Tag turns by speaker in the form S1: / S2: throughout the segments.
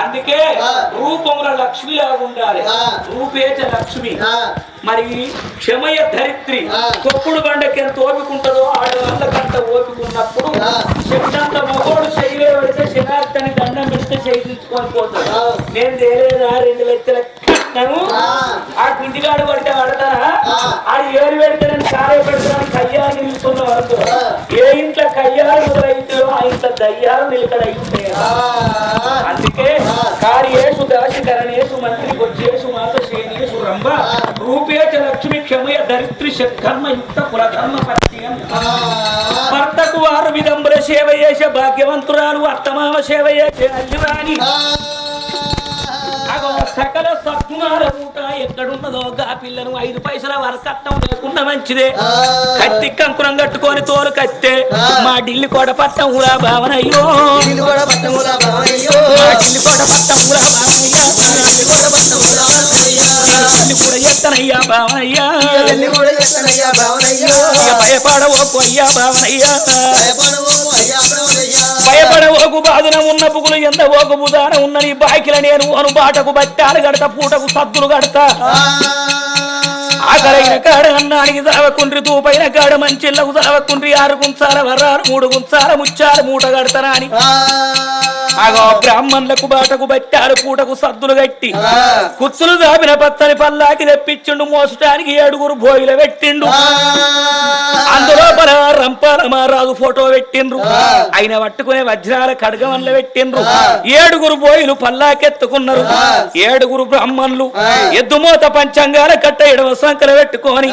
S1: అందుకే. రూపముల లక్ష్మిలాగా ఉండాలి
S2: ఆ.
S1: రూపేచ లక్ష్మి మరి క్షమయ ధరిత్రి. తొక్కుడు బండకి ఎంత ఓపికంటదో ఆడవాళ్ళ కంట ఓపికున్నప్పుడు
S2: ఆ.
S1: శబ్దంత మగోడు చెయ్యలే శనార్థని దండం పెడితే చేయించుకొని పోతాడు. నేను తేలేదా రెండు లక్షల
S2: ఆ.
S1: గుండిగాడు పడితే పడతారా
S2: ఆ.
S1: ఆడు ఏరు పెడతానని కారే పెడతానని కయ్యాలు నిలుస్తున్న వరకు. ఏ ఇంట్లో కయ్యాలు మొదలైతుందో ఆ ఇంట్లో దయ్యాలు నిలకడై ఉంటాయి
S2: ఆ,
S1: అందుకే. కార్యేషు దాశకరణేషు మంత్రి గొజ్జేషు మాత శ్రేణేషు రంభ రూపేచ లక్ష్మి క్షమయ దరిద్రి షట్కర్మయుక్త కులధర్మ పత్యం
S2: ఆ,
S1: భర్తకు వారు విదంబర సేవ చేసే భాగ్యవంతురాలు అత్తమామ సేవ చేసే అల్లిరాని
S2: ఆ,
S1: అగో సకల సత్కుమార మూట ఎక్కడున్నదో గా పిల్లను ఐదు పైసల వరకట్టం లేకుండా మంచిదే. కత్తి కంకురం కట్టుకొని తోలు కత్తే. మా ఢిల్లీ కోట పట్టం ఊరా భావనయ్యో
S2: ఇల్లు కూడా పట్టముల బావయ్యో.
S1: మా ఢిల్లీ కోట పట్టం ఊరా భావనయ్యా
S2: ఇల్లు కూడా
S1: కూడా ఎత్తనయ్యా భావనయ్యా
S2: కూడా చేస్తానయ్యా బావనయ్యో.
S1: ఇక భయపడవోకు అయ్యా భావనయ్యా
S2: భయపడవు అయ్యా బావయ్యా.
S1: భయపడవోకు బాధన ఉన్న పుగులు ఎంత ఓకు బుధాన ఉన్న నీ బాకిల నేను అను బాటకు బట్టాలు గడతా పూటకు సద్దులు గడతా. ఆకలైన కాడ అన్నానికి సావకుండ్రి తూపైన కాడ మంచిళ్ళకు సావకుండ్రి ఆరు గుంచాల వర్రాలు మూడు గుంచాల ముచ్చాల మూట కడతారా అని
S2: ఆ,
S1: ఆగో బ్రాహ్మణులకు బాటకు బట్టాలు పూటకు సద్దులు గట్టి.
S2: ఆ,
S1: కుత్తులు దాపిన పచ్చని పల్లాకి తెప్పించిండు మోసటానికి ఏడుగురు భోయిల పెట్టిండు. రంపాల మహారాజు ఫోటో పెట్టిండ్రు. ఆయన పట్టుకునే వజ్రాల ఖడ్గవన్ల పెట్టిండ్రు. ఏడుగురు బోయిలు పల్లాకెత్తుకున్నారు. ఏడుగురు బ్రాహ్మణులు. ఎద్దుమూత పంచంగాల కట్ట ఎడవ సంకల పెట్టుకొని.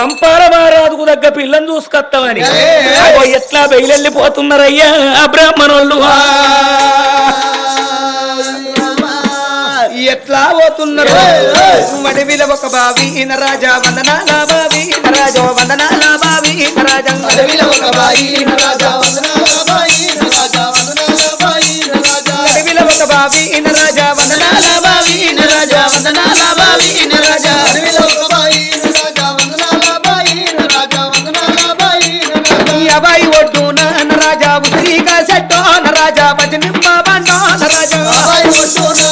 S1: రంపాల మహారాజుకు దగ్గ పిల్లని చూసుకొస్తామని ఎట్లా బయలెళ్ళిపోతున్నారయ్యా ఆ బ్రాహ్మణులు ఎట్లా పోతున్నారు? వడివిల ఒక బావి రాజా వందనాల బావి రాజా వందనాల బావి రాజా
S2: అడవిలో ఒక బాయి రాజా వందనాల బాయి రాజా వందనాల బాయి రాజా
S1: వడివిల ఒక బావి రాజా వందనాల బావి రాజా వందనాల బావి రాజా
S2: అడవిలో ఒక బాయి రాజా వందనాల బాయి రాజా వందనాల బాయి రాజా
S1: అబాయి ఒడ్డున రాజా ఉసిరిగా సెట్టో రాజా పచ్చనిమ్మ బండో న రాజా
S2: బాయి ఒడ్డున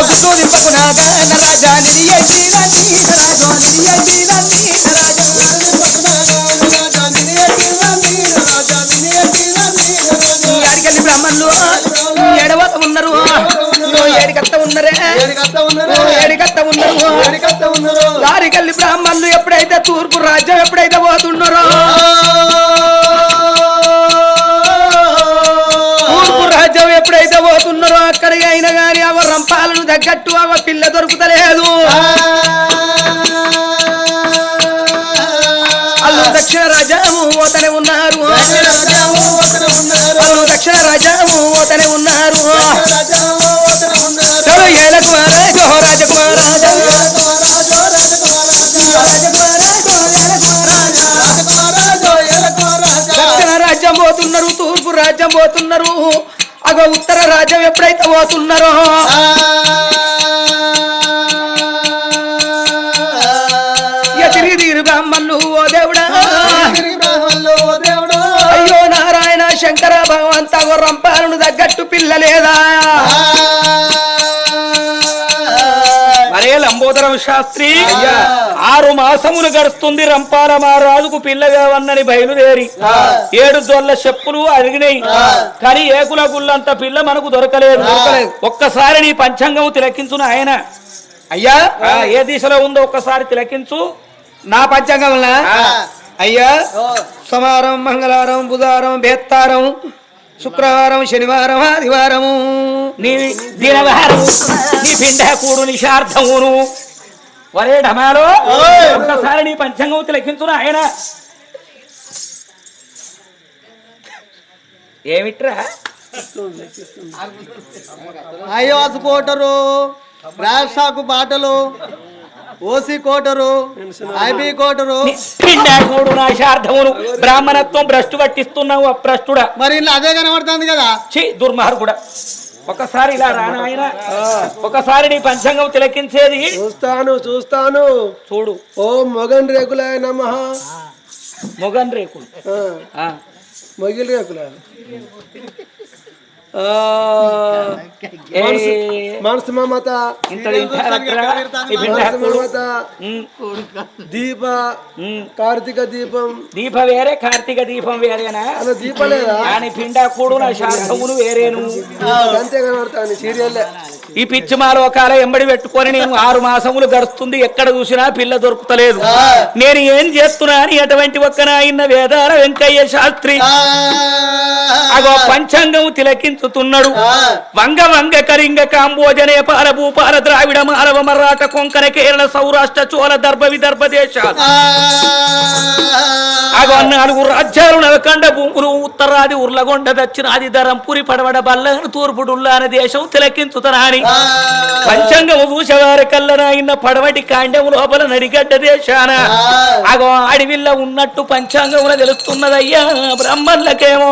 S1: పచ్చనిమ్మ బండో న రాజా
S2: బాయి ఒడ్డున రాజా ఉసిరిగా చెట్టోన రాజా పసిరిమ్మ పంటోన రాజా
S1: ఎడవత ఉన్నారు. ఏడికత్త ఉన్నరే. ఏడికత్త ఉన్నారు. దారికల్లి బ్రాహ్మణులు ఎప్పుడైతే తూర్పు రాజ్యం ఎప్పుడైతే పోతున్నారో ఎప్పుడైతే పోతున్నారో అక్కడికి అయినా గాని అవ రంపాలను తగ్గట్టు అవ పిల్ల దొరుకుతలేదు. అల్లు దక్షిణ రాజ్యము ఓతనే ఉన్నారు. అల్లు దక్షిణ రాజ్యము ఓతనే ఉన్నారు. చలో ఏలకు రాజో రాజకుమారాజా. దక్షిణ రాజ్యం పోతున్నారు తూర్పు రాజ్యం పోతున్నారు. అగో ఉత్తర రాజ్యం ఎప్పుడైతే పోతున్నారో? తిరిగి బ్రాహ్మణులు ఓ దేవుడా. అయ్యో నారాయణ శంకర భగవంత రంపాలను తగ్గట్టు పిల్లలేదా మరే లంబోదరం శాస్త్రి. ఆరు మాసములు గడుస్తుంది రంపాల మహారాజుకు పిల్లగా వన్నని బయలుదేరి ఏడు జొల్ల చెప్పులు అరిగినాయి కానీ ఏకుల గుళ్ళంత పిల్ల మనకు దొరకలేదు.
S2: దొరకలేదు.
S1: ఒక్కసారి నీ పంచాంగం తిలకించును ఆయన
S2: అయ్యా.
S1: ఏ దిశలో ఉందో ఒక్కసారి తిలకించు.
S2: నా పంచాంగం అయ్యా. సోమవారం మంగళవారం బుధవారం బేత్తారం శుక్రవారం శనివారం ఆదివారము.
S1: నీ దినవారం నీ పిండ కూడు నిషార్థమును వరే ఢమాలో ఒక్కసారి నీ పంచాంగం తిలకించును ఆయన. ఏమిట్రా?
S2: ఐవాస్ కోటరు రాష్ట్రాకు బాటలు ఓసీ కోటరు ఐబీ కోటరు.
S1: పిండాకుడు నాశార్థమును బ్రాహ్మణత్వం భ్రష్టు పట్టిస్తున్నావు అప్రష్టుడా
S2: మరి ఇలా అదే కనబడుతుంది కదా?
S1: ఛీ దుర్మార్గుడా. ఒకసారి ఇలా రానాయన ఒకసారి నీ పంచాంగం తిలకించేది.
S3: చూస్తాను చూస్తాను.
S1: చూడు.
S3: ఓ మొగన్ రేకులాయ నమ.
S1: మొగన్ రేకులు. ఆ,
S3: మొగిలి రేకుల మనసు మమత. దీప. కార్తీక దీపం.
S1: దీప వేరే కార్తీక దీపం వేరేనా?
S3: దీప లేదా?
S1: అని పిండాకుడు నా వేరేను.
S3: అంతే కనబడతాను సీరియల్
S1: ఈ పిచ్చి మాలోకాల ఎంబడి పెట్టుకొని నేను ఆరు మాసములు గడుస్తుంది. ఎక్కడ చూసినా పిల్ల దొరుకుతలేదు. నేను ఏం చేస్తున్నా అని అటువంటి ఒక్క నాయన్న వేదాల వెంకయ్య శాస్త్రి. అగో పంచాంగం తిలకించుతున్నాడు. వంగ వంగ కరింగ కాంబోజ నేపాల భూపాల ద్రావిడ మాలవ మరాఠ కొంకణ కేరళ సౌరాష్ట్ర చోళ దర్భ విదర్భ దేశాలు అగో నాలుగు రాజ్యాలు నవకండ భూములు ఉత్తరాది ఉర్లగొండ దక్షిణాది ధరంపురి పడవడ బల్లను తూర్పుడుల్లా అనే దేశం తిలకించుతనాని పంచాంగము చూసేవారి కల్లనాయిన పడవటి కాండము లోపల నడిగడ్డ దేశాన. అగో అడవిల్ల ఉన్నట్టు పంచాంగమున తెలుస్తున్నదయ్యా బ్రహ్మన్లకేమో.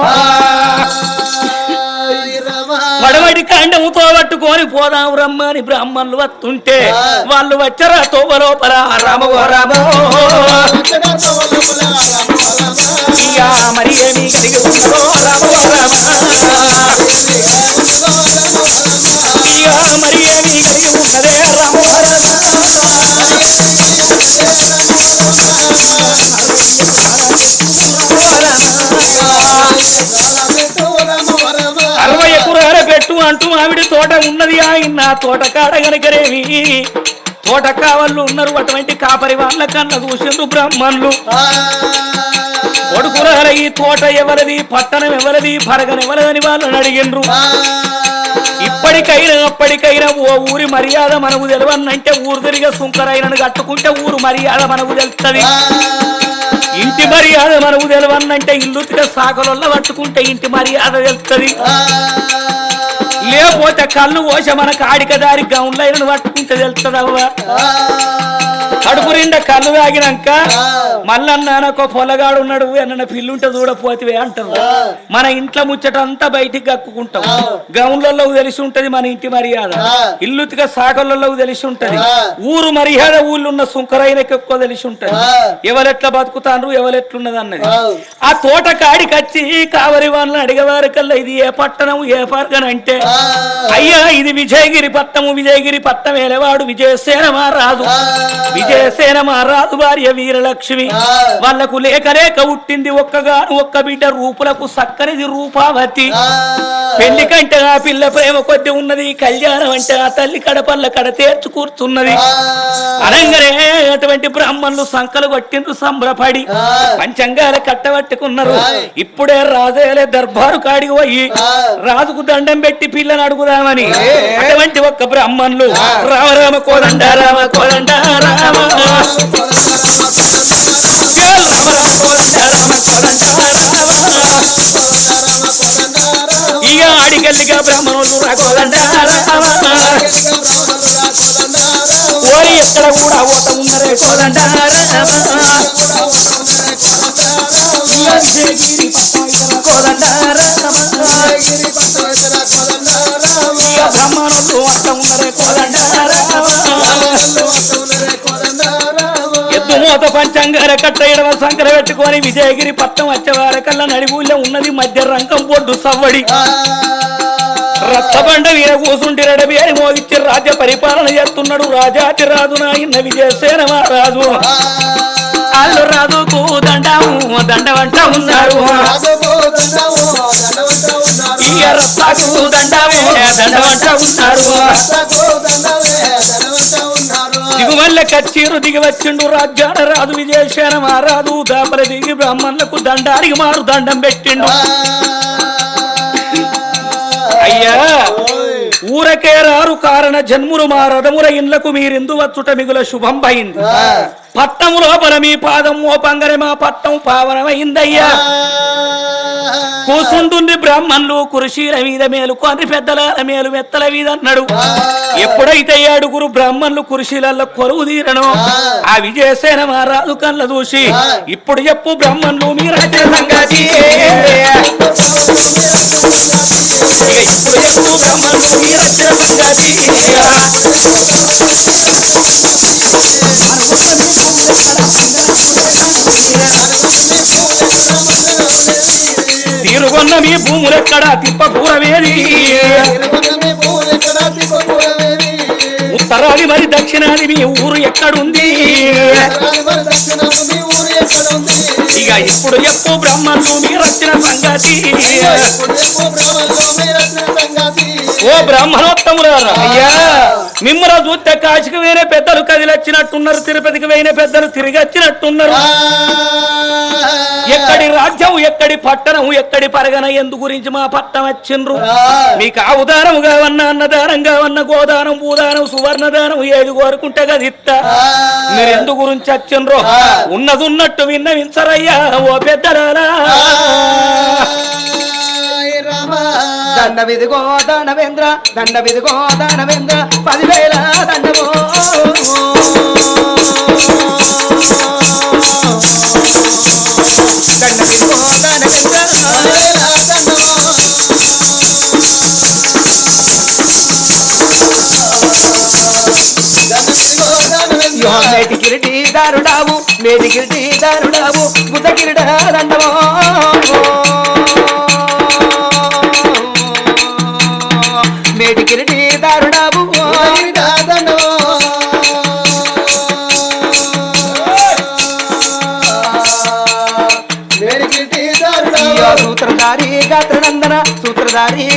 S1: పడవటి కాండముతో పట్టుకొని పోదాం రమ్మని బ్రాహ్మణులు వస్తుంటే వాళ్ళు వచ్చరా? తోవ లోపల రామో రామో. అయ్యా మరి ఏమి కలిగి ఉన్నదో రామో రామ. అయ్యా మరి ఏమి కలిగి ఉన్నదే రామో. అరవై ఎకరాల పెట్టు అంటూ ఆవిడ తోట ఉన్నది ఆయన తోట కాడ గనకరేమి తోట కావాళ్ళు ఉన్నారు అటువంటి కాపరి వాళ్ళ కన్నా చూసిండ్రు బ్రాహ్మణులు. కొడుకులార ఈ తోట ఎవరిది పట్టణం ఎవరిది ఎవరిదని వాళ్ళని అడిగిండ్రు. ఇప్పటికైనా అప్పటికైనా ఓ ఊరి మర్యాద మనకు తెలియనంటే ఊరు తిరిగే సుంకరైనను కట్టుకుంటే ఊరు మర్యాద మనకు తెలుస్తుంది ఇంటి మర్యాద మనకు తెలియనంటే ఇల్లు తిరిగే సాకలొల్ల పట్టుకుంటే ఇంటి మర్యాద తెలుస్తుంది లేకపోతే కళ్ళు పోస మన కాడిక దారి గౌన్లైన పట్టుకుంటే తెలుస్తుందవ్వా కడుపు నిండా కళ్ళు తాగినాక మల్లన్నానొక పొలగాడు ఉన్నాడు అన్న పిల్లుంటే చూడపోతివే అంటారు మన ఇంట్లో ముచ్చటంతా బయటికి కక్కుకుంటాం. గౌన్లలో తెలిసి ఉంటది మన ఇంటి మర్యాద. ఇల్లుతిగా సాగలలో తెలిసి ఉంటది. ఊరు మర్యాద ఊళ్ళున్న సుంకరైనకి ఎక్కువ తెలిసి ఉంటది. ఎవరెట్లా బతుకుతాండ్రు ఎవరెట్లున్నది అన్నది. ఆ. తోట కాడికి వచ్చి కావరి వాళ్ళని అడిగేవారి కల్లా ఇది ఏ పట్టణం ఏ పర్గన అంటే అయ్యా ఇది విజయగిరి పట్టణము విజయగిరి పట్టణం ఏలేవాడు విజయసేన మహారాజు. విజయసేన మహారాజు భార్య వీరలక్ష్మి. వాళ్ళకు లేక లేక పుట్టింది ఒక్కగాను ఒక్క బిడ్డ రూపులకు సక్కనిది రూపావతి. పెళ్ళి కంటే ఆ పిల్ల ప్రేమ కొద్ది ఉన్నది కళ్యాణం అంటే ఆ తల్లి కడపల్ల కడ తేర్చు కూర్చున్నది. అనగానే అటువంటి బ్రాహ్మణులు సంకలు కొట్టిండ్రు సంబరపడి. పంచంగాల కట్టబట్టుకున్నారు. ఇప్పుడే రాజేలే దర్బారు కాడికి పోయి రాజుకు దండం పెట్టి పిల్లని అడుగుదామని. అటువంటి ఒక్క బ్రాహ్మణులు. రామ రామ కోదండ రామ కోదండ రామ ఇక బ్రహ్మణులు బ్రాహ్మణులు రా కోదండ ఓరి ఎక్కడ కూడా ఓట ఉన్నరే కోదండ రామ కోదండ రామ ఇక మూత పంచంగార కట్ట ఎడవ సంకర పెట్టుకొని విజయగిరి పట్టం వచ్చేవార కల్లా నడిగూళ్ళ ఉన్నది మధ్య రంగం బొడ్డు సవ్వడి. రచ్చబండ వీర కూసుంటి రెడబేరి మోగిచ్చి రాజ్య పరిపాలన చేస్తున్నాడు రాజాతి రాజు నాయన్న విజయసేన మహారాజు. అల్లు రాజుకు దండము దండవంట ఉన్నారు. ఇక రత్తాకు దండమే దండవంట ఉన్నారు. దిగుమల్ల కచ్చీరు దిగి వచ్చిండు రాజ్యాన రాజు విజయసేన మహారాజు. దాపర దిగి బ్రాహ్మణులకు దండానికి మారు దండం పెట్టిండు. అయ్యా ఊరకే రారు కారణ జన్ములు మా రథముల ఇండ్లకు మీరిందు వచ్చుట మిగుల శుభం అయింది పట్టము లోపల మీ పాదం మోపంగనే మా పట్టం పావనమైందయ్యా. కూసుంటుంది బ్రాహ్మణులు కురుశీల మీద మేలు కొన్ని పెద్దల మేలు మెత్తల మీద అన్నాడు. ఎప్పుడైతే ఏడుగురు బ్రాహ్మణులు కురుశీలలో కొలువు తీరను ఆ. విజయసేన మహారాజు కళ్ళ చూసి ఇప్పుడు చెప్పు బ్రాహ్మణులు మీరు సంగతి ఇక ఇప్పుడు చెప్పు బ్రాహ్మణులు మీరు వచ్చిన మీ భూములెక్కడ తిప్పకూరవేది ఉత్తరాది మరి దక్షిణాది మీ ఊరు ఎక్కడుంది? ఇక ఇప్పుడు చెప్పు బ్రహ్మలు మీరు వచ్చిన సంగతి? ఓ బ్రాహ్మణోత్తములారా అయ్యా! మిమ్మల్ని చూస్తే కాశీకి వేరే పెద్దలు కదిలొచ్చినట్టున్నారు తిరుపతికి వేయిన పెద్దలు తిరిగి వచ్చినట్టున్నారు ఎక్కడి రాజ్యం ఎక్కడి పట్టణం ఎక్కడి పరగన ఎందు గురించి మా పట్టణం వచ్చిండ్రు? మీకు ఆ ఉదారం కావన్నా అన్నదానం కావన్నా గోదానం భూదానం సువర్ణదానం ఏది కోరుకుంటే కదా ఇత్తా. మీరు ఎందు గురించి వచ్చిండ్రు ఉన్నది ఉన్నట్టు విన్నవించరయ్యా ఓ పెద్దరాలా.
S4: దండ విదిగో దానవేంద్ర దండ విదిగో దానవేంద్ర పదివేల దండమో. దండ విదిగో దానవేంద్ర యో మేటి కిరీటి దారుడావు మేటి కిరీటి దారుడావు బుధ కిరీట దండమో మేటి కిరీటి దారుడావు అయ్యో సూత్రధారి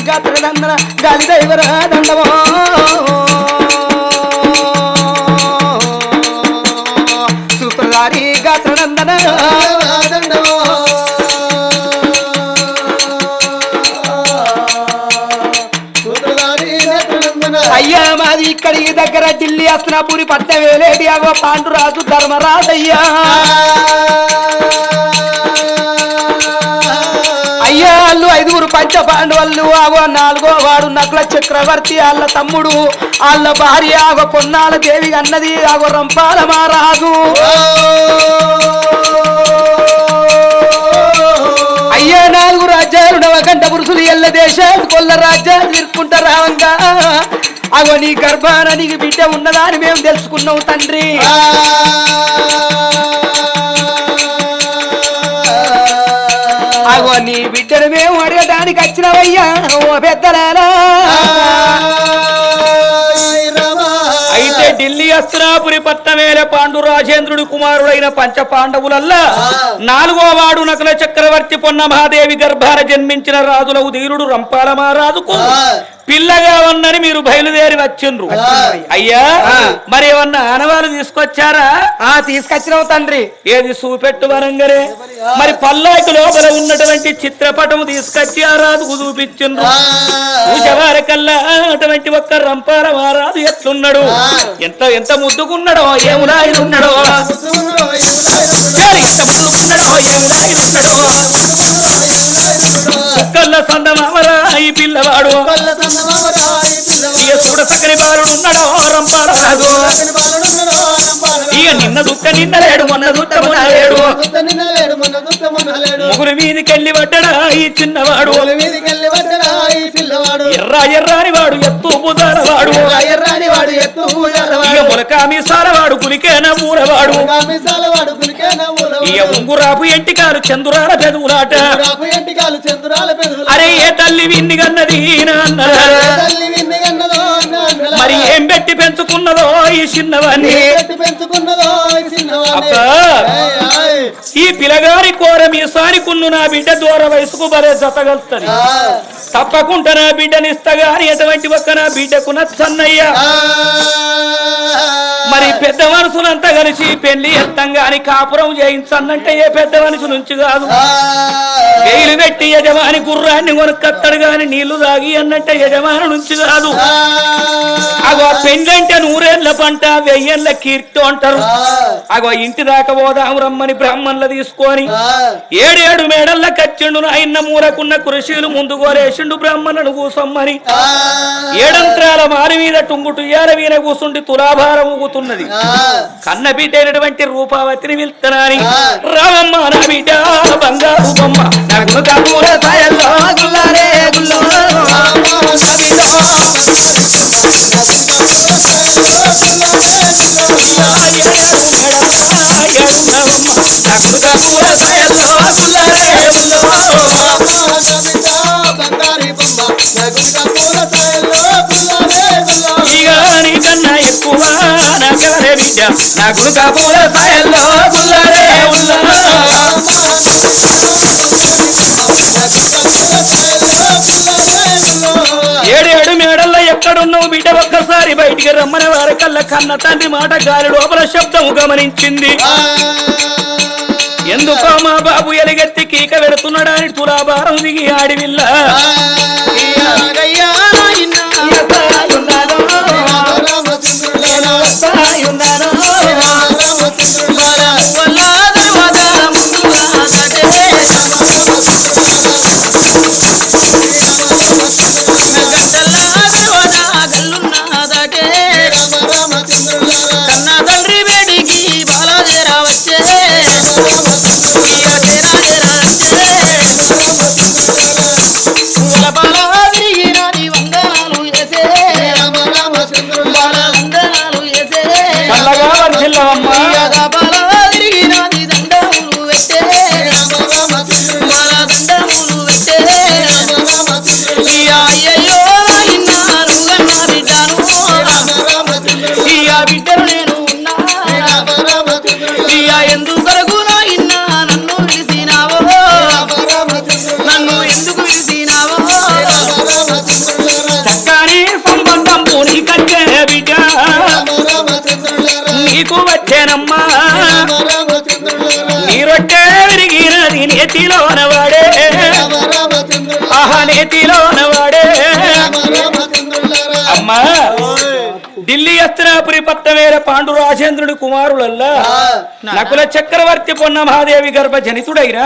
S4: గాత్రనందన సూత్రధారి గాత్రనందన గాలి దైవర దండమో సూత్రధారి అయ్యా మాది ఇక్కడి దగ్గర ఢిల్లీ అస్నాపురి పట్ట వేలేటి అగో పాండురాజు ధర్మరాజయ్యా. పంచ పాండవులు ఆగో నాలుగో వాడు నకుల చక్రవర్తి వాళ్ళ తమ్ముడు వాళ్ళ భార్య ఆగో పొన్నాల దేవి అన్నది ఆగో రంపాల మహారాజు అయ్యా నాలుగు రాజ్యాలు నవకంట పురుషులు ఎల్ల దేశాలు కొల్ల రాజ్యాలు తీర్చుకుంటా రావంగా. అగో నీ గర్భాన నీకు బిడ్డ ఉన్నదా అని మేము తెలుసుకున్నాం తండ్రి. అగో నీ బిడ్డను మేము వచ్చినవయ్యా ఓ పెద్దలారా
S1: అయితే ఢిల్లీ అస్త్రాపురి పట్టమేల పాండు రాజేంద్రుడి కుమారుడైన పంచ పాండవులల్లా నాలుగో వాడు నకుల చక్రవర్తి పొన్న మహాదేవి గర్భాన జన్మించిన రాజుల ఉదీరుడు రంపాల మహారాజుకు పిల్లగా ఉన్నని మీరు బయలుదేరి వచ్చిండ్రు. అయ్యా మరి ఏమన్నా ఆనవాలు తీసుకొచ్చారా?
S4: ఆ తీసుకొచ్చినావు తండ్రి.
S1: ఏది చూపెట్టు వరంగరే మరి పల్లాకి లోపల ఉన్నటువంటి చిత్రపటం తీసుకొచ్చి చూపించిండ్రు. చూసేవారికల్లా అటువంటి ఒక్క రంపాల మహారాజు ఎట్లున్నాడు? ఎంత ఎంత ముద్దుకున్నాడో ఏములా ఉన్నాడో కళ్ళ సందమామరా ఈ పిల్లవాడు. చూడ సకరి బాలుడు ఉన్నాడో రంపాల రాజు. ఇక నిన్న దుక్క నిన్న లేడు. మొన్న దుక్క మొన్న లేడు. ముగ్గురు వీధికెళ్ళి పడ్డడా ఈ చిన్నవాడు? ఎర్ర ఎర్రాని వాడు ఎత్తు బుధాల వాడు
S4: ఎర్రాని వాడు ఎత్తు
S1: ఇక ములకామి సారవాడు గులికేన మూరవాడు ఇక ఉంగురాపు ఎంటికాలు చందురాల పెదవులాట అరే ఏ తల్లి విన్ని
S2: నాన్నలా.
S1: మరి ఏం పెట్టి పెంచుకున్నదో ఈ చిన్నవాన్ని
S2: పెంచుకున్నదో.
S1: అబ్బా. ఈ పిలగారి కోర మీ సానికున్ను నా బిడ్డ దూర వయసుకు బరే జతగలుతుంది. తప్పకుండా నా బిడ్డనిస్తా గాని ఎటువంటి ఒక్క నా బిడ్డకు నచ్చన్నయ్యా. మరి పెద్ద మనుషులంతా కలిసి పెళ్ళి ఎత్తం గాని కాపురం చేయించన్నంటే ఏ పెద్ద మనిషి నుంచి కాదు. వేలు పెట్టి యజమాని గుర్రాన్ని కొనుక్కత్తడు గాని నీళ్ళు తాగి అన్నంటే యజమాని నుంచి కాదు. అగో పెండ్లంటే నూరేళ్ళ పంట వెయ్యేళ్ళ కీర్తి అంటారు. అగో ఇంటి దాకా పోదాం రమ్మని బ్రాహ్మణులు తీసుకొని ఏడేడు మేడల్ల కచ్చిండు నాయన్న మూరకున్న కృషిలు ముందు కోరేసిండు బ్రాహ్మణుడు కూసమ్మని. ఏడంత్రాల మారి మీద టుంగుటు ఏర మీద కూసుండి తులాభారం ఊగుతున్నది. కన్న బిడ్డ అయినటువంటి రూపావతిని వెళ్తానని రామమ్మ నా బిడ్డ బంగారు బొమ్మ. నగులు కబూర సాయల్లో గుల్లారే గుల్లో ఎక్కువ ఏడేడు మేడల్లో ఎక్కడున్నావు బిడ్డ? ఒక్కసారి బయటికి రమ్మని వారి కళ్ళ కన్న తండ్రి మాట గాలి లోపల శబ్దము గమనించింది. ఎందుకో మా బాబు ఎలుగెత్తి కీక పెడుతున్నాడని తులాభారం దిగి ఆడివిల్ల?
S5: తండ్రి
S1: వచ్చేనమ్మా. నీరొట్టే విరిగినది నేతిలోన వాడే. ఆహా నేతిలోన వాడే. అమ్మా ఢిల్లీ అస్తినాపురి పట్టమేర పాండు రాజేంద్రుడి కుమారులల్లా నకుల చక్రవర్తి పొన్న మహాదేవి గర్భ జనితుడైన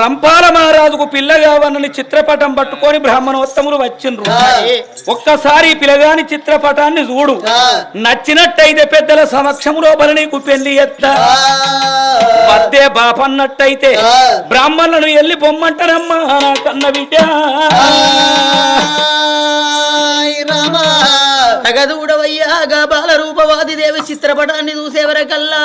S1: రంపాల మహారాజుకు పిల్లగావన్నని చిత్రపటం పట్టుకొని బ్రాహ్మణోత్తములు వచ్చిండ్రు. ఒక్కసారి ఈ పిల్లగాని చిత్రపటాన్ని చూడు. నచ్చినట్టయితే పెద్దల సమక్షములో బలి నీకు పెళ్ళి ఎత్త బాపన్నట్టయితే బ్రాహ్మణులను ఎల్లి పొమ్మంటారమ్మా నా కన్న బిడ్డ.
S5: తగదూడవయ్యాగా బాల రూపవాది దేవి చిత్రపటాన్ని చూసేవరకల్లా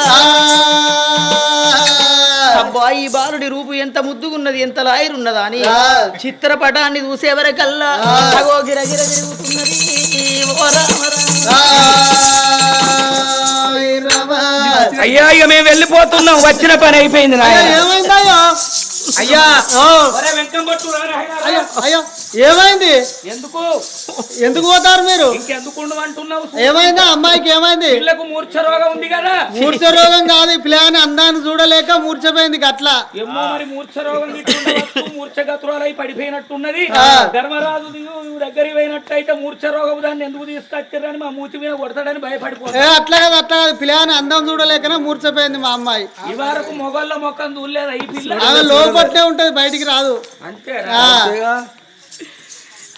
S5: అబ్బా ఈ బాలుడి రూపు ఎంత ముద్దుగున్నది ఎంత లాయరున్నదా అని చిత్రపటాన్ని చూసేవరకల్లా అగో గిరగిర.
S1: అయ్యా ఇక మేము వెళ్ళిపోతున్నాం. వచ్చిన పని అయిపోయింది నాయనా.
S3: అయ్యో
S2: అయ్యో. ఏమైంది?
S1: ఎందుకు?
S2: ఎందుకు పోతారు మీరు?
S1: ఇంకెందుకు అంటున్నావు
S2: ఏమైందా? అమ్మాయికి ఏమైంది?
S1: పిల్లకు మూర్ఛ రోగం ఉంది కదా.
S2: మూర్ఛ రోగం కాదు ఈ పిల్లని అందాన్ని చూడలేక మూర్ఛపోయింది గట్ల.
S1: ఏమో మరి మూర్ఛ రోగం మూర్ఛ గతురాలై పడిపోయినట్టున్నది. ధర్మరాజు దగ్గరికి పోయినట్టయితే మూర్ఛ రోగం దాన్ని ఎందుకు తీసుకొచ్చారని మా మూతి మీద కొడతాడని
S2: ఏ
S1: భయపడిపోతాడు
S2: అట్లా కాదు అట్లా కాదు. పిల్లని అందం చూడలేకనే మూర్ఛపోయింది మా అమ్మాయి.
S1: ఈ వరకు మొగళ్ళ మొక్కం దూలేదు ఈ పిల్ల?
S2: లోపట్నే ఉంటది బయటికి రాదు.
S1: అంతేరా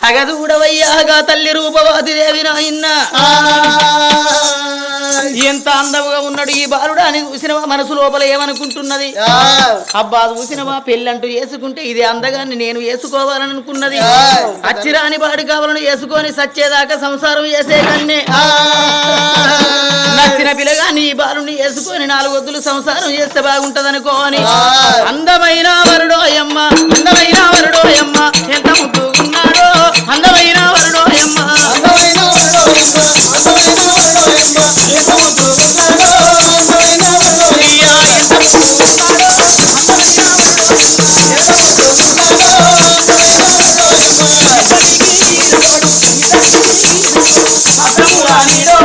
S2: ఆ.
S5: తగదూడవయ్యాగా తల్లి రూపవాది దేవి నాయన్న ఎంత అందముగా ఉన్నాడు ఈ బాలుడు అని చూసినవా మనసు లోపల ఏమనుకుంటున్నది? అబ్బా చూసినవా పెళ్ళంటూ వేసుకుంటే ఇది అందగాన్ని నేను వేసుకోవాలని అనుకున్నది అచ్చిరాని బాడి కావాలని వేసుకొని సచ్చేదాకా సంసారం చేసే కన్నే. నచ్చిన పిల్లగాని ఈ బాలుని వేసుకొని నాలుగు వద్దులు సంసారం చేస్తే బాగుంటదనుకో అని. అందమైన వరుడోయమ్మ అందమైన వరుడోయమ్మ ఎంత అందమైన ఉన్నాడో అందమైన వరుడోయమ్మ అయ్యా, ఎంత ముద్దు ఉన్నాడో, ఇద్దరికి ఈడు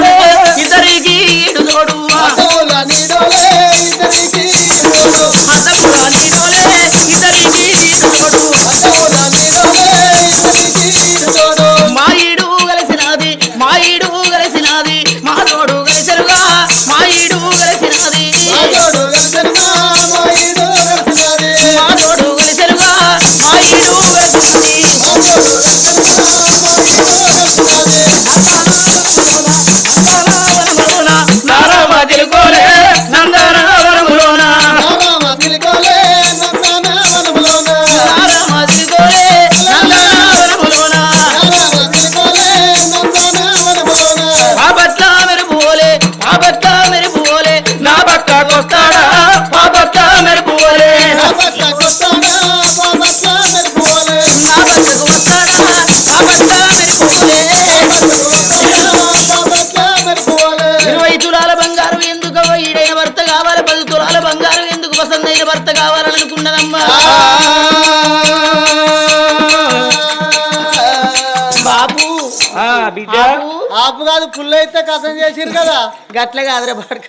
S2: పుల్ల అయితే కథం చేసిరు కదా.
S5: గట్ల కాదురా పడక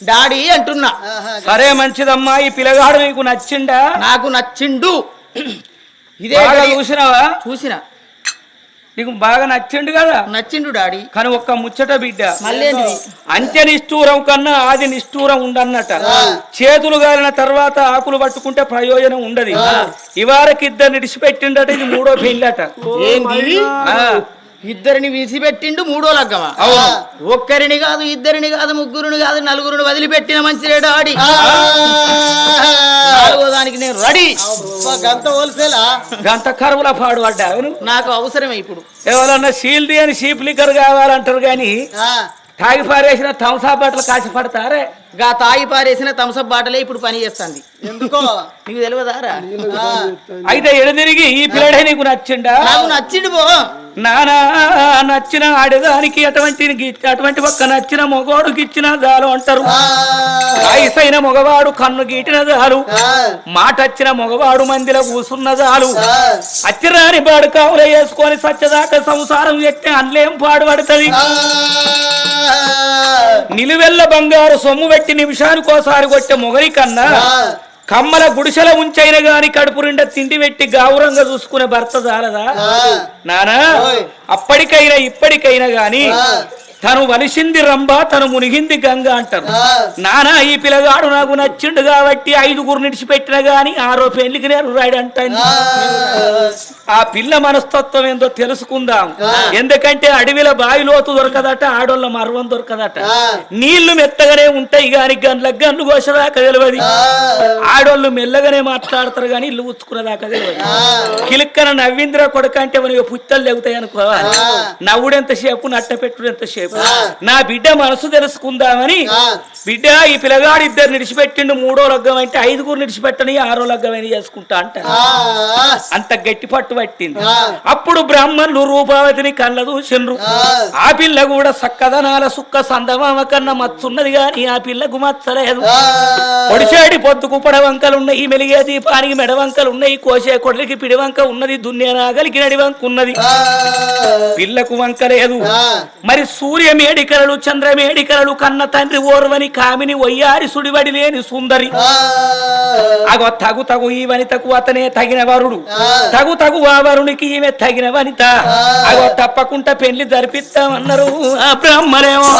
S5: డాడీ అంటున్నా.
S1: సరే మంచిదమ్మా ఈ పిల్లగాడు నీకు నచ్చిండా?
S5: నాకు నచ్చిండు. ఇదే
S1: చూసినావా?
S5: చూసిన.
S1: నీకు బాగా నచ్చిండు కదా?
S5: నచ్చిండు డాడీ.
S1: కానీ ఒక్క ముచ్చట బిడ్డ.
S5: మళ్ళీ
S1: అంత్య నిష్ఠూరం కన్నా ఆది నిష్ఠూరం ఉండన్నట. చేతులు గాలిన తర్వాత ఆకులు పట్టుకుంటే ప్రయోజనం ఉండదు. ఇవారకి ఇద్దరు నిడిచిపెట్టిండట ఇది మూడో పెళ్ళట.
S5: ఏంది?
S1: ఆ,
S5: ఇద్దరిని విసిపెట్టిండు మూడో లగ్గమా? ఒక్కరిని కాదు ఇద్దరిని కాదు ముగ్గురిని కాదు నలుగురిని వదిలిపెట్టిన మంచి డాడీ నాలుగో దానికి నేను రెడీ.
S2: గంత హోల్సేలా?
S1: గంత కరువుల పాడు పడ్డా
S5: నాకు అవసరమే ఇప్పుడు.
S1: ఎవరన్నా సీల్ది అని షీప్ లిక్కర్ కావాలంటారు కానీ తాగి పారేసిన థమ్సా బట్టలు కాసి పడతారే?
S5: గా తాగి పారేసిన థమ్సప్ బాటలే ఇప్పుడు పని చేస్తుంది.
S2: ఎందుకో?
S5: నీకు తెలియదారా?
S1: అయితే ఎడదిరిగి ఈ పిల్లడే నీకు నచ్చిండా?
S5: నాకు నచ్చిండు పో.
S1: నానా నచ్చిన ఆడదానికి అటువంటి అటువంటి ఒక్క నచ్చిన మొగోడుకి ఇచ్చిన చాలు అంటారు. వయసైన మగవాడు కన్ను గీటిన మాట వచ్చిన మగవాడు మందిలో కూసున్న చాలు అచ్చిరాని పాడు కావులు వేసుకొని సత్యదాకా సంసారం ఎక్కితే అన్లేం పాడుపడుతుంది? నిలువెల్ల బంగారు సొమ్ము పెట్టి నిమిషానికోసారి కొట్టే మొగరి కన్నా కమ్మల గుడిసెల ఉంచైన గాని కడుపు నిండా తిండి పెట్టి గౌరవంగా చూసుకునే భర్త చాలదా? నానా? అప్పటికైనా ఇప్పటికైనా గాని తను వలిసింది రంభ తను మునిగింది గంగ అంటారు. నానా ఈ పిల్లగాడు నాకు నచ్చిండు కాబట్టి ఐదుగురు నిడిచిపెట్టిన గాని ఆరో పెళ్ళికి నేను రాయడంటాను ఆ. పిల్ల మనస్తత్వం ఏందో తెలుసుకుందాం. ఎందుకంటే అడవిల బావిలోతు దొరకదట ఆడోళ్ళ మర్వం దొరకదట. నీళ్ళు మెత్తగానే ఉంటాయి గాని గన్ల గన్ను కోసదాకా తెలియదు ఆడోళ్ళు మెల్లగానే మాట్లాడతారు గాని ఇల్లు ఉచ్చుకునేదాకా తెలియదు కిలుక్కన నవ్వింద్ర కొడుక అంటే మనకి పుత్తలు తెగుతాయి అనుకోవాలి. నవ్వుడెంత సేపు నట్ట పెట్టుడు ఎంత నా బిడ్డ మనసు తెలుసుకుందామని బిడ్డ ఈ పిల్లగాడు ఇద్దరు నిడిచిపెట్టిండు మూడో లగ్గం అంటే ఐదుగురు నిడిచిపెట్టని ఆరో లగ్గమైన చేసుకుంటా అంట అంత గట్టి పట్టు పట్టింది అప్పుడు బ్రాహ్మణులు రూపావతిని కళ్ళ దూసిండ్రు ఆ. పిల్ల కూడా సక్కదనాల సుక్క సందమామ కన్నా మచ్చున్నది గాని ఆ పిల్లకు మచ్చలేదు పొడిచేడి పొద్దుకు పొడవంకలు ఉన్నాయి మెలిగే దీపానికి మెడవంకలు ఉన్నాయి కోసే కొడలికి పిడివంక ఉన్నది దున్నే నాగలికి నడివంక ఉన్నది పిల్లకు వంక లేదు. మరి సూర్య మేడికలలు చంద్ర మేడికలలు కన్న తండ్రి ఓర్వని కామిని వయ్యారి సుడివడి లేని సుందరి అగో తగు తగు ఈ వనితకు అతనే తగిన వరుడు. తగు తగు ఆ వరునికి ఈమె తగిన వనిత. అగో తప్పకుండా పెళ్ళి జరిపిస్తామన్నారు ఆ బ్రహ్మనేమో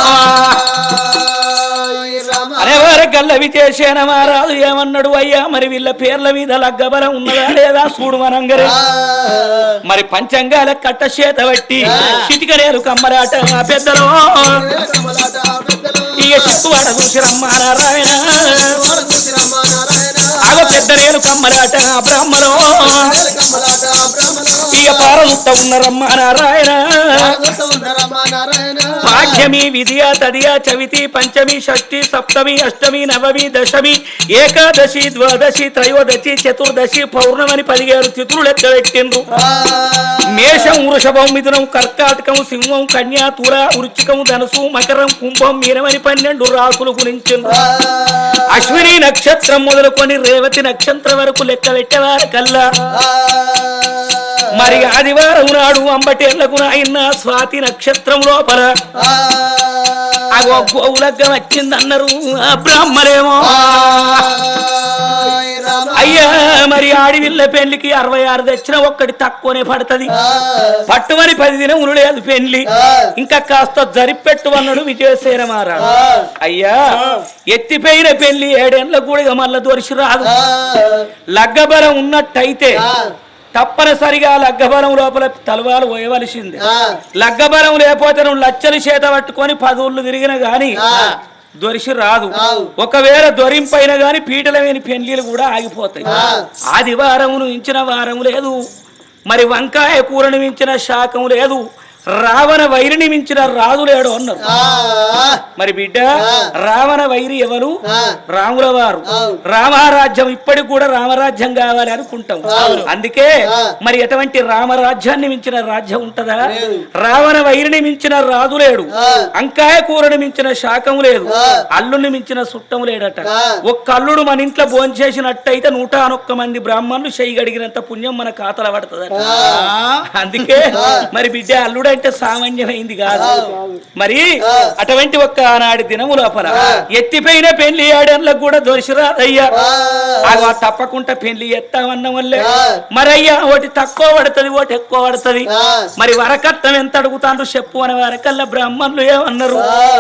S1: అరే వారి గల్లవి చేసేన మారాదు ఏమన్నాడు? అయ్యా మరి వీళ్ళ పేర్ల మీద లగ్గబలం ఉన్నదా లేదా చూడు మనంగరే. మరి పంచంగాల కట్ట చేత బట్టి చిటికరేలు కమ్మరాట ఆ పెద్దలో ఇక చెట్టు వాడ చూసి నారాయణ. అగ పెద్ద రేలు కమ్మలాట ఆ ఇక పారలుత్త ఉన్న రమ్మా నారాయణ పాఠ్యమి విధియ తదియ చవితి పంచమి షష్ఠి సప్తమి అష్టమి నవమి దశమి ఏకాదశి ద్వాదశి త్రయోదశి చతుర్దశి పౌర్ణమని పదిహేను చిత్రులు లెక్క మేషం వృషభం మిథునం కర్కాటకం సింహం కన్యా తుర వృచ్చికం ధనుసు మకరం కుంభం మీనమని పన్నెండు రాకులు గురించిండ్రు అశ్విని నక్షత్రం మొదలుకొని రేవతి నక్షత్రం వరకు లెక్క పెట్టేవారు కల్లా? మరి ఆదివారం నాడు అంబటేళ్ళకు నాయన స్వాతి నక్షత్రం లోపల. అగో గోవులగ్గ వచ్చిందన్నారు బ్రాహ్మరేమో అయ్యా. మరి ఆడివిల్ల పెళ్ళికి అరవై ఆరు తెచ్చిన ఒక్కటి తక్కువనే పడుతుంది. పట్టుమని పది దినములు లేదు పెళ్ళి ఇంకా కాస్త జరిపెట్టు అన్నాడు విజయసేన మహారాజు. అయ్యా ఎత్తిపోయిన పెళ్ళి ఏడేళ్ళ కూడా మళ్ళా దొరిసి రాదు. లగ్గబలం ఉన్నట్టయితే తప్పనిసరిగా లగ్గబలం లోపల తలవాలు పోయవలసింది. లగ్గబలం లేకపోతే నువ్వు లచ్చలు చేత పట్టుకొని పదవుళ్ళు తిరిగిన గాని దొరిసి రాదు. ఒకవేళ దొరింపైన గాని పీటల వేని పెళ్ళిలు కూడా ఆగిపోతాయి. ఆదివారమును మించిన వారం లేదు. మరి వంకాయ కూరను మించిన శాకం లేదు. రావణ వైరిని మించిన రాజు లేడు అన్నారు. మరి బిడ్డ రావణ వైరి ఎవరు? రాముల వారు రామరాజ్యం ఇప్పటికి కూడా రామరాజ్యం కావాలి అనుకుంటాం. అందుకే మరి ఎటువంటి రామరాజ్యాన్ని మించిన రాజ్యం ఉంటదా? రావణ వైరిని మించిన రాజు లేడు. అంకాయ కూరని మించిన శాకం లేదు. అల్లుని మించిన సుట్టం లేడట. ఒక్క అల్లుడు మన ఇంట్లో భోంచేసినట్టయితే నూట అనొక్క మంది బ్రాహ్మణులు చెయ్యి గడిగినంత పుణ్యం మన ఖాతాలో పడుతుందట. అందుకే మరి బిడ్డ అల్లుడు అంటే సామాన్యమైంది కాదు. మరి అటువంటి ఒక్క ఆనాటి దినము లోపల ఎత్తిపోయిన పెళ్ళి ఏడేళ్ళకు కూడా దొరిసిరాదయ్యా అలా తప్పకుండా పెళ్ళి ఎత్తామన్న వల్లే మరయ్యా ఒకటి తక్కువ పడుతుంది ఒకటి ఎక్కువ పడుతుంది. మరి వరకట్నం ఎంత అడుగుతాండ్రు చెప్పు అనే వరకల్లా బ్రాహ్మణులు ఏమన్నారు?